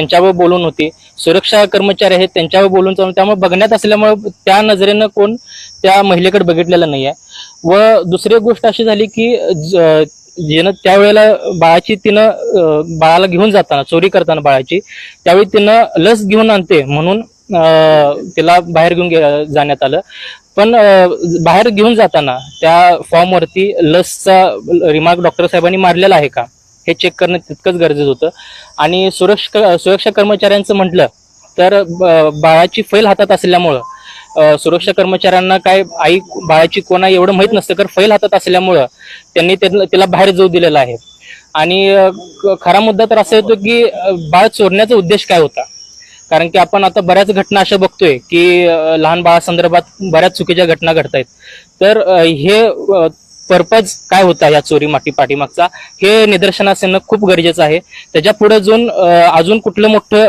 त्यांच्यावर बोलून होती. सुरक्षा कर्मचारी आहेत त्यांच्यावर बोलून चालून त्यामुळे बघण्यात असल्यामुळे त्या नजरेनं कोण त्या महिलेकडे बघितलेलं नाहीये. व दुसरी गोष्ट अशी झाली की जिनं त्यावेळेला बाळाची तिनं बाळाला घेऊन जाताना चोरी करताना बाळाची त्यावेळी तिनं लस घेऊन आणते म्हणून तिला बाहेर घेऊन जाण्यात आलं. पण बाहेर घेऊन जाताना त्या फॉर्मवरती लसचा रिमार्क डॉक्टर साहेबांनी मारलेला आहे का? हे चेक करणं तितकंच गरजेचं होतं. आणि सुरक्षा सुरक्षा कर्मचाऱ्यांचं म्हटलं तर ब- बाळाची फैल हातात असल्यामुळं सुरक्षा कर्मचाऱ्यांना काय आई बाळाची कोणा एवढं माहीत नसतं तर फैल हातात असल्यामुळं त्यांनी तिला बाहेर जाऊ दिलेला आहे. आणि खरा मुद्दा तर असा येतो की बाळ चोरण्याचा उद्देश काय होता? कारण की आपण आता बऱ्याच घटना अशा बघतोय की लहान बाळासंदर्भात बऱ्याच चुकीच्या घटना घडतायत. तर हे पर्पज काय होता या चोरी माटी पाठीमागचा? हे निदर्शनास येणं खूप गरजेचं आहे. त्याच्या पुढे जाऊन अजून कुठलं मोठं